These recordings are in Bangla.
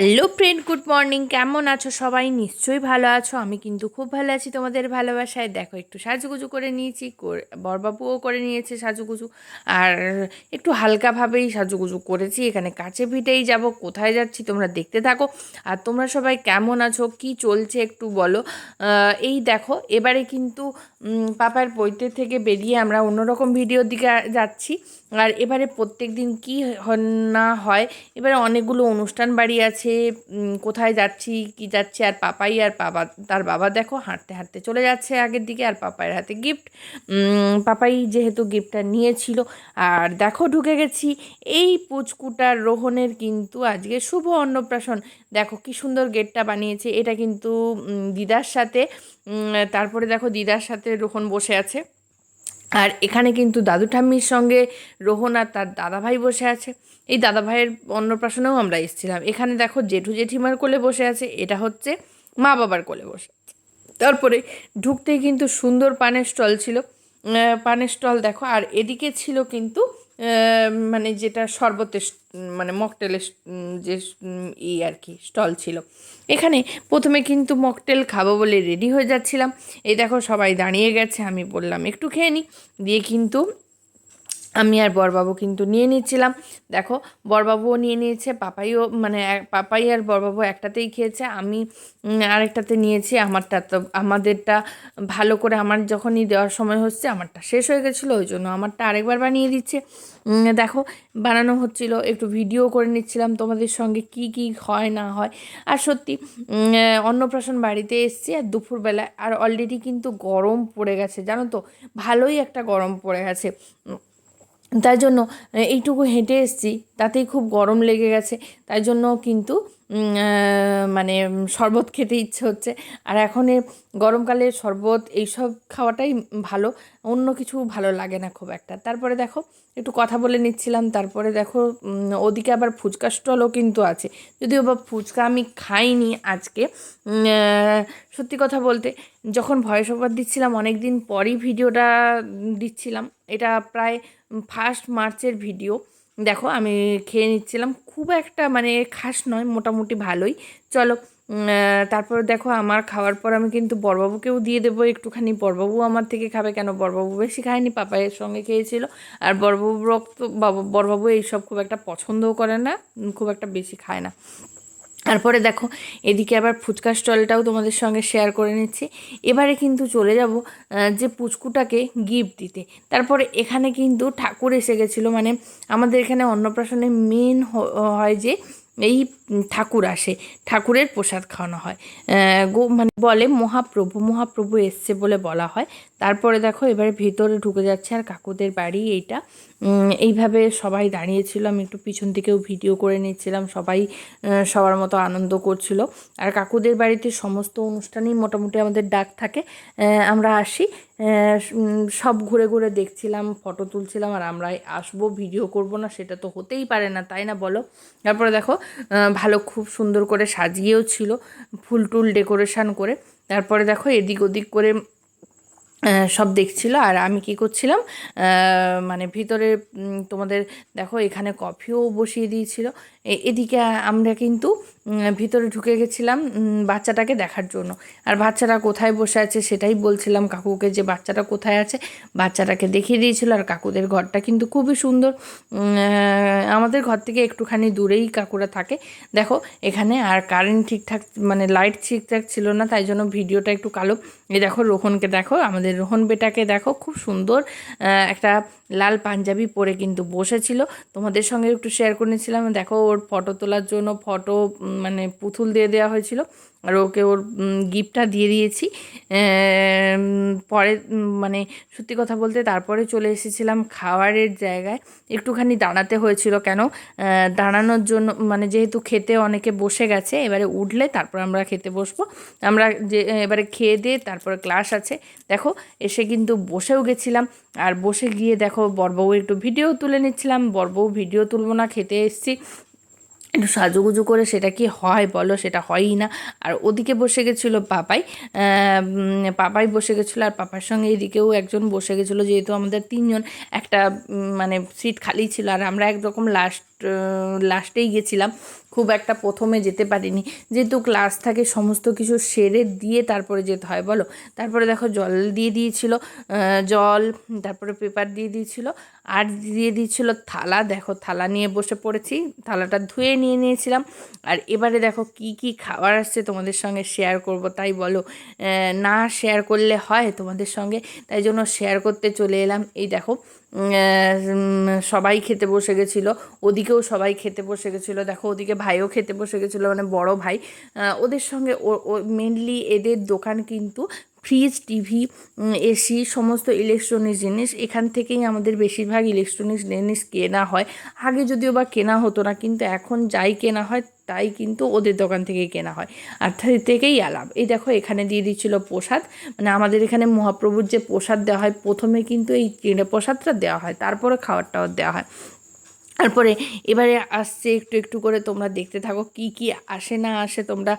Hello friend, good morning. কেমন আছো সবাই? নিশ্চয়ই ভালো আছো। আমি কিন্তু খুব ভালো আছি তোমাদের ভালোবাসায়। দেখো, একটু সাজুগুজু করে নিয়েছি বরবাবুও করে নিয়েছে সাজুগুজু। আর একটু হালকাভাবেই সাজুগুজু করেছি। এখানে কাছে পিঠেই যাব, কোথায় যাচ্ছি তোমরা দেখতে থাকো। আর তোমরা সবাই কেমন আছো? কি চলছে একটু বলো। এই দেখো, এবারে কিন্তু পাপার বইতে থেকে বেরিয়ে আমরা অন্যরকম ভিডিওর দিকে যাচ্ছি। আর এবারে প্রত্যেক দিন কী না হয়, এবারে অনেকগুলো অনুষ্ঠান বাড়ি আছে। উম, কোথায় যাচ্ছি কি যাচ্ছে আর পাপাই আর বাবা তার বাবা দেখো হাঁটতে হাঁটতে চলে যাচ্ছে আগের দিকে আর পাপাইয়ের হাতে গিফট পাপাই যেহেতু গিফটটা নিয়েছিল আর দেখো ঢুকে গেছি এই পুচকুটার রোহণের কিন্তু আজকে শুভ অন্নপ্রাশন। দেখো কি সুন্দর গেটটা বানিয়েছে এটা কিন্তু দিদার সাথে তারপরে দেখো দিদার সাথে রোহণ বসে আছে। আর এখানে কিন্তু দাদু ঠাম্মির সঙ্গে রোহন আর তার দাদাভাই বসে আছে। এই দাদাভাইয়ের অন্নপ্রাশনেও আমরা এসেছিলাম। এখানে দেখো জেঠু জেঠিমার কোলে বসে আছে, এটা হচ্ছে মা বাবার কোলে বসে তারপরে ঢুকতেই কিন্তু সুন্দর পানের স্টল ছিল। পানের স্টল দেখো, আর এদিকে ছিল কিন্তু মানে যেটা শরবতের মানে মকটেলের যে ই আর কি, স্টল ছিল। এখানে প্রথমে কিন্তু মকটেল খাব বলে রেডি হয়ে যাচ্ছিলাম। এই দেখো সবাই দাঁড়িয়ে গেছে, আমি বললাম, একটু খেয়ে নিই দিয়ে কিন্তু আমি আর বরবাবু কিন্তু নিয়ে নিচ্ছিলাম। দেখো, বরবাবুও নিয়ে নিয়েছে, পাপাইও মানে পাপাই আর বরবাবু একটাতেই খেয়েছে, আমি আরেকটাতে নিয়েছি, আমারটা তো, আমাদেরটা ভালো করে আমার যখনই দেওয়ার সময় হচ্ছে, আমারটা শেষ হয়ে গেছিল, ওই জন্য আমারটা আরেকবার বানিয়ে দিচ্ছে। দেখো, বানানো হচ্ছিল, একটু ভিডিও করে নিচ্ছিলাম, তোমাদের সঙ্গে কি কি হয়, না হয়। আর সত্যি অন্নপ্রাশন বাড়িতে এসছি, আর দুপুরবেলা, আর অলরেডি কিন্তু গরম পড়ে গেছে, জানো তো? ভালোই একটা গরম পড়ে গেছে। তাই জন্য এইটুকু হেঁটে এসেছি তাতেই খুব গরম লেগে গেছে তাই জন্য কিন্তু মানে শরবত খেতে ইচ্ছে হচ্ছে। আর এখন গরমকালে শরবত এইসব খাওয়াটাই ভালো, অন্য কিছু ভালো লাগে না খুব একটা। তারপরে দেখো, একটু কথা বলে নিচ্ছিলাম, তারপরে দেখো ওদিকে আবার ফুচকা স্টলও কিন্তু আছে। যদিও বা ফুচকা আমি খাইনি আজকে সত্যি কথা বলতে, যখন ভয়েস ওভার দিচ্ছিলাম অনেক দিন পরই ভিডিওটা দিচ্ছিলাম। এটা প্রায় ফার্স্ট মার্চের ভিডিও। দেখো, আমি খেয়ে নিচ্ছিলাম। খুব একটা মানে খাস নয়, মোটামুটি ভালোই। চলো তারপর দেখো আমার খাওয়ার পর আমি কিন্তু বড়বাবুকেও দিয়ে দেবো একটুখানি। বরবাবু আমার থেকে খাবে কেন? বড়বাবু বেশি খায়নি পাপায়ের সঙ্গে খেয়েছিল। আর বড়বাবু রক্ত, বাবু বড়বাবু এইসব খুব একটা পছন্দও করে না, খুব একটা বেশি খায় না। তারপরে দেখো, এদিকে আবার ফুচকা স্টলটাও তোমাদের সঙ্গে শেয়ার করে নিচ্ছি। এবারে কিন্তু চলে যাব যে পুচকুটাকে গিফট দিতে। তারপরে এখানে কিন্তু ঠাকুর এসে গেছিল মানে আমাদের এখানে অন্নপ্রাশনে মেন হয় যে এই ঠাকুর আসে, ঠাকুরের প্রসাদ খাওয়ানো হয়। গো মানে বলে মহাপ্রভু মহাপ্রভু এসছে বলে বলা হয়। তারপরে দেখো এবারে ভিতরে ঢুকে যাচ্ছে আর কাকুদের বাড়ি এইটা। এইভাবে সবাই দাঁড়িয়েছিল, আমি একটু পিছন থেকেও ভিডিও করে নিচ্ছিলাম, সবাই সবার মতো আনন্দ করছিল। আর কাকুদের বাড়িতে সমস্ত অনুষ্ঠানেই মোটামুটি আমাদের ডাক থাকে। আমরা আসি সব ঘুরে ঘুরে দেখছিলাম, ফটো তুলছিলাম আর আমরা আসব, ভিডিও করব না, সেটা তো হতেই পারে না, তাই না বলো? তারপরে দেখো ভালো খুব সুন্দর করে সাজিয়েও ছিল, ফুল টুল ডেকোরেশন করে। তারপরে দেখো এদিক ওদিক করে সব দেখছিল আর আমি কি করছিলাম মানে ভিতরে তোমাদের দেখো এখানে কফিও বসিয়ে দিয়েছিল। এদিকে আমরা কিন্তু ভিতরে ঢুকে গেছিলাম বাচ্চাটাকে দেখার জন্য। আর বাচ্চাটা কোথায় বসে আছে সেটাই বলছিলাম কাকুকে যে বাচ্চাটা কোথায় আছে। বাচ্চাটাকে দেখিয়ে দিয়েছিল আর কাকুদের ঘরটা কিন্তু খুবই সুন্দর। আমাদের ঘর থেকে একটুখানি দূরেই কাকুরা থাকে। দেখো, এখানে আর কারেন্ট ঠিকঠাক মানে লাইট ঠিকঠাক ছিল না, তাই জন্য ভিডিওটা একটু কালো। এই দেখো, রোহনকে দেখো, আমাদের রোহন বেটাকে দেখো, খুব সুন্দর একটা লাল পাঞ্জাবি পরে কিন্তু বসেছিল। তোমাদের সঙ্গে একটু শেয়ার করে নিয়েছিলাম দেখো, ওর ফটো তোলার জন্য ফটো মানে পুতুল দিয়ে দেওয়া হয়েছিল। আর ওকে ওর গিফটটা দিয়ে দিয়েছি। পরে মানে সত্যি কথা বলতে তারপরে চলে এসেছিলাম খাবারের জায়গায়। একটুখানি দাঁড়াতে হয়েছিল কেন? দাঁড়ানোর জন্য মানে যেহেতু খেতে অনেকে বসে গেছে, এবারে উঠলে তারপর আমরা খেতে বসবো। আমরা যে, এবারে খেয়ে দিয়ে তারপরে ক্লাস আছে। দেখো, এসে কিন্তু বসেও গেছিলাম। আর বসে গিয়ে দেখো বরবউ একটু ভিডিও তুলে নিচ্ছিলাম। বরবউ ভিডিও তুলবো না, খেতে এসেছি। একটু সাজুগুজু করে সেটা কি হয় বলো? সেটা হয়ই না। আর ওদিকে বসে গেছিল পাপাই। পাপাই বসে গেছিল আর পাপার সঙ্গে এদিকেও একজন বসে গেছিল, যেহেতু আমাদের তিনজন একটা মানে সিট খালি ছিল। আর আমরা একরকম লাস্ট লাস্টেই গেছিলাম। খুব একটা প্রথমে যেতে পারিনি। যেহেতু ক্লাস থাকে, সমস্ত কিছু সেরে দিয়ে তারপরে যেতে হয়, বলো? তারপরে দেখো জল দিয়ে দিয়েছিল জল, তারপরে পেপার দিয়ে দিয়েছিল, আর দিয়ে দিয়েছিল থালা। দেখো, থালা নিয়ে বসে পড়েছি, থালাটা ধুয়ে নিয়ে নিয়েছিলাম। আর এবারে দেখো কি কি খাবার আসছে তোমাদের সঙ্গে শেয়ার করব, তাই বলো? না শেয়ার করলে হয় তোমাদের সঙ্গে, তাই জন্য শেয়ার করতে চলে এলাম। এই দেখো সবাই খেতে বসে গেছিল। ওদিকেও সবাই খেতে বসে গেছিল। দেখো, ওদিকে ভাইও খেতে বসে গেছিল মানে বড় ভাই। ওদের সঙ্গে ও মেনলি এদের দোকান কিন্তু ফ্রিজ টিভি এসি সমস্ত ইলেকট্রনিক্স জিনিস। এখান থেকেই আমাদের বেশিরভাগ ইলেকট্রনিক্স জিনিস কেনা হয়। আগে যদিও বা কেনা হতো না, কিন্তু এখন যাই কেনা হয়, তাই কিন্তু ওদের দোকান থেকেই কেনা হয়। আর থেকেই আলাপ। এই দেখো, এখানে দিয়ে দিচ্ছিল প্রসাদ। মানে আমাদের এখানে মহাপ্রভুর যে প্রসাদ দেওয়া হয়, প্রথমে কিন্তু এই প্রসাদটা দেওয়া হয়, তারপরে খাবারটাও দেওয়া হয়। তারপরে এবারে আসছে একটু একটু করে তোমরা দেখতে থাকো, কি কি আসে না আসে তোমরা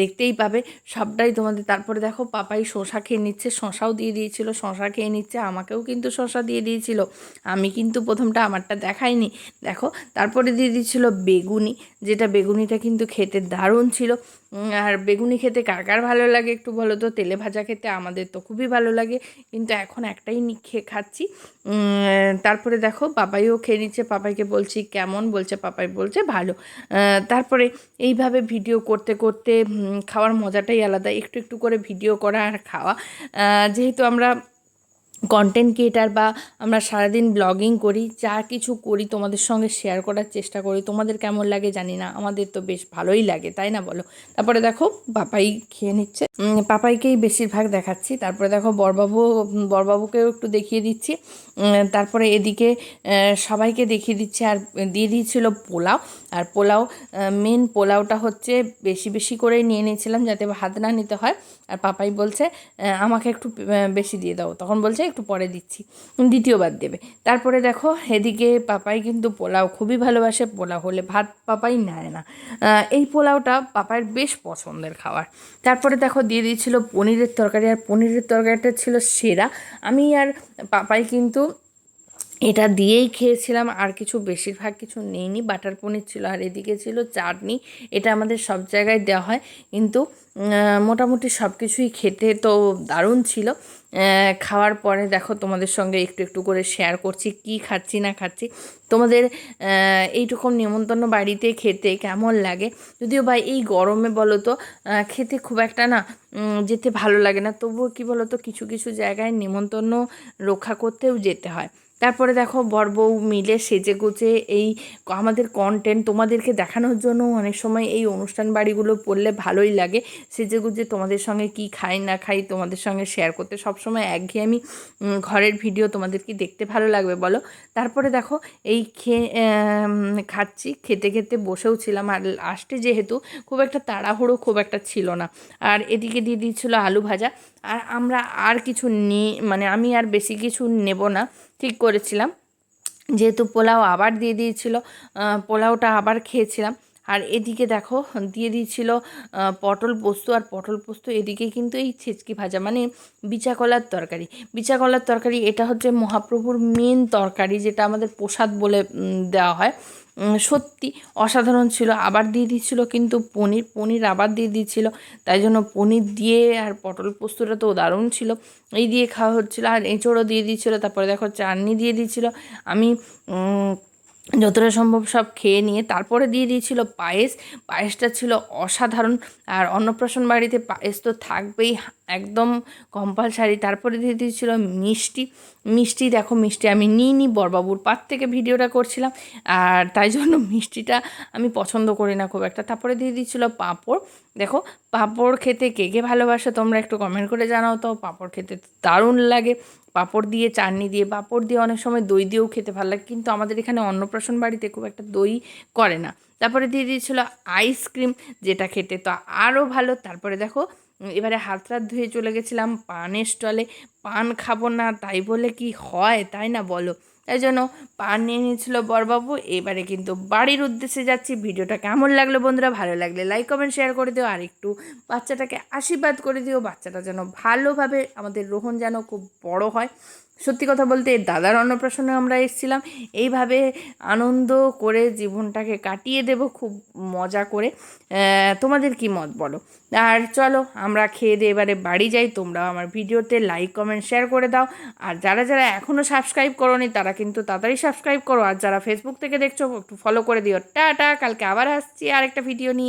দেখতেই পাবে। সবটাই তোমাদের, তারপরে দেখো পাপাই শশা খেয়ে নিচ্ছে শশাও দিয়ে দিয়েছিল শশা খেয়ে নিচ্ছে, আমাকেও কিন্তু শশা দিয়ে দিয়েছিল। আমি কিন্তু প্রথমটা আমারটা দেখাইনি। দেখো, তারপরে দিয়ে দিয়েছিল বেগুনি, যেটা বেগুনিটা কিন্তু খেতে দারুণ ছিল। আর বেগুনি খেতে কার কার ভালো লাগে একটু বলো তো? তেলে ভাজা খেতে আমাদের তো খুবই ভালো লাগে। কিন্তু এখন একটাই খেয়ে খাচ্ছি। তারপরে দেখো পাপাইও খেয়ে নিচ্ছে। পাপাইকে বলছি, কেমন? বলছে, পাপাই বলছে ভালো। তারপরে এইভাবে ভিডিও করতে করতে খাওয়ার মজাটাই আলাদা। একটু একটু করে ভিডিও করা আর খাওয়া। যেহেতু আমরা কন্টেন্ট ক্রিয়েটার বা আমরা সারাদিন ব্লগিং করি, যা কিছু করি তোমাদের সঙ্গে শেয়ার করার চেষ্টা করি, তোমাদের কেমন লাগে জানি না, আমাদের তো বেশ ভালোই লাগে, তাই না বলো? তারপরে দেখো, পাপাই খেয়ে নিচ্ছে। পাপাইকেই বেশিরভাগ দেখাচ্ছি। তারপরে দেখো, বরবাবু, বরবাবুকেও একটু দেখিয়ে দিচ্ছি। তারপরে এদিকে সবাইকে দেখিয়ে দিচ্ছে। আর দিয়ে দিয়েছিল পোলাও। আর পোলাও মেন পোলাওটা হচ্ছে বেশি বেশি করেই নিয়ে নিয়েছিলাম যাতে ভাত না নিতে হয়। আর পাপাই বলছে আমাকে একটু বেশি দিয়ে দাও। তখন বলছে একটু পরে দিচ্ছি। দ্বিতীয়বার দেবে। তারপরে দেখো, এদিকে পাপাই কিন্তু পোলাও খুবই ভালোবাসে। পোলাও হলে ভাত পাপাই নেয় না। এই পোলাওটা পাপাইয়ের বেশ পছন্দের খাবার। তারপরে দেখো, দিয়ে দিয়েছিল পনিরের তরকারি। আর পনিরের তরকারিটা ছিল সেরা। আমি আর পাপাই কিন্তু এটা দিয়েই খেয়েছিলাম, আর কিছু বেশিরভাগ কিছু নেইনি, বাটার পনির ছিল আর এদিকে ছিল চাটনি, এটা আমাদের সব জায়গায় দেওয়া হয়, কিন্তু মোটামুটি সব কিছুই খেতে তো দারুণ ছিল। খাওয়ার পরে দেখো তোমাদের সঙ্গে একটু একটু করে শেয়ার করছি, কি খাচ্ছি না খাচ্ছি। তোমাদের এইরকম নেমন্তন্ন বাড়িতে খেতে কেমন লাগে? যদিও বা এই গরমে বলো তো খেতে খুব একটা না যেতে ভালো লাগে না, তবুও কি বলো তো, কিছু কিছু জায়গায় নেমন্তন্ন রক্ষা করতেও যেতে হয়। তারপরে দেখো বর বউ মিলে সেজে গুজে এই আমাদের কন্টেন্ট তোমাদেরকে দেখানোর জন্য অনেক সময় এই অনুষ্ঠান বাড়িগুলো পড়লে ভালোই লাগে। সেজে গুজে তোমাদের সঙ্গে কি খাই না খাই তোমাদের সঙ্গে শেয়ার করতে সবসময় একঘেয়েমি ঘরের ভিডিও তোমাদের কি দেখতে ভালো লাগবে বলো। তারপরে দেখো এই খেয়ে খাচ্ছি, খেতে খেতে বসেও ছিলাম আর লাস্টে যেহেতু খুব একটা তাড়াহুড়ো খুব একটা ছিল না। আর এদিকে দিয়ে দিয়েছিল আলু ভাজা। আর আমরা আর কিছু নিই মানে আমি আর বেশি কিছু নেব না। ঠিক করেছিলাম। যেহেতু পোলাও আবার দিয়ে দিয়েছিল পোলাওটা আবার খেয়েছিলাম। আর এদিকে দেখো, দিয়ে দিয়েছিল পটল পোস্ত। আর পটল পোস্ত এদিকে কিন্তু এই ছেচকি ভাজা মানে বিচা কলার তরকারি। বিচা কলার তরকারি, এটা হচ্ছে মহাপ্রভুর মেন তরকারি, যেটা আমাদের প্রসাদ বলে দেওয়া হয়। সত্যি অসাধারণ ছিল। আবার দিয়ে দিচ্ছিল কিন্তু পনির। পনির আবার দিয়ে দিচ্ছিল তাই জন্য পনির দিয়ে আর পটল পোস্তটা তো দারুণ ছিল। এই দিয়ে খাওয়া হচ্ছিল। আর এঁচোড়ও দিয়ে দিচ্ছিল তারপরে দেখো, চাটনি দিয়ে দিচ্ছিল আমি যতটা সম্ভব সব খেয়ে নিয়ে তারপরে দিয়ে দিয়েছিল পায়েস। পায়েসটা ছিল অসাধারণ। আর অন্নপ্রাশন বাড়িতে পায়েস তো থাকবেই, একদম কম্পালসারি। তারপরে দিয়ে দিয়েছিল মিষ্টি। মিষ্টি দেখো, মিষ্টি আমি নিই নি বরবাবুর পাত থেকে ভিডিওটা করছিলাম। আর তাই জন্য মিষ্টিটা আমি পছন্দ করি না খুব একটা। তারপরে দিয়ে দিয়েছিল পাঁপড়। দেখো, পাঁপড় খেতে কে কে ভালোবাসো তোমরা একটু কমেন্ট করে জানাও তো, পাঁপড় খেতে দারুণ লাগে। পাঁপড় দিয়ে, চাটনি দিয়ে, পাঁপড় দিয়ে অনেক সময় দই দিয়েও খেতে ভালো লাগে, কিন্তু আমাদের এখানে অন্নপ্রাশন বাড়িতে খুব একটা দই করে না। তারপরে দিয়ে দিয়েছিল আইসক্রিম যেটা খেতে তো আরও ভালো। তারপরে দেখো এবারে হাত হাত ধুয়ে চলে গেছিলাম পানের স্টলে। পান খাব না, তাই বলে কি হয়, তাই না বলো? তাই জন্য পান নিয়ে নিয়েছিল বরবাবু। এবারে কিন্তু বাড়ির উদ্দেশ্যে যাচ্ছি। ভিডিওটা কেমন লাগল বন্ধুরা? ভালো লাগলে লাইক কমেন্ট শেয়ার করে দিও। আর একটু বাচ্চাটাকে আশীর্বাদ করে দিও। বাচ্চাটা যেন ভালোভাবে আমাদের রোহন যেন খুব বড় হয়। সত্যি কথা বলতে দাদার অন্নপ্রাশনে আমরা এসেছিলাম। এইভাবে আনন্দ করে জীবনটাকে কাটিয়ে দেব, খুব মজা করে। তোমাদের কি মত বলো? আর চলো, আমরা খেয়ে দিয়ে এবারে বাড়ি যাই। তোমরা আমার ভিডিওতে লাইক কমেন্ট শেয়ার করে দাও। আর যারা যারা এখনও সাবস্ক্রাইব করোনি, তারা কিন্তু তাড়াতাড়ি সাবস্ক্রাইব করো। আর যারা ফেসবুক থেকে দেখছ, একটু ফলো করে দিও। টাটা, কালকে আবার আসছি আর একটা ভিডিও নিয়ে।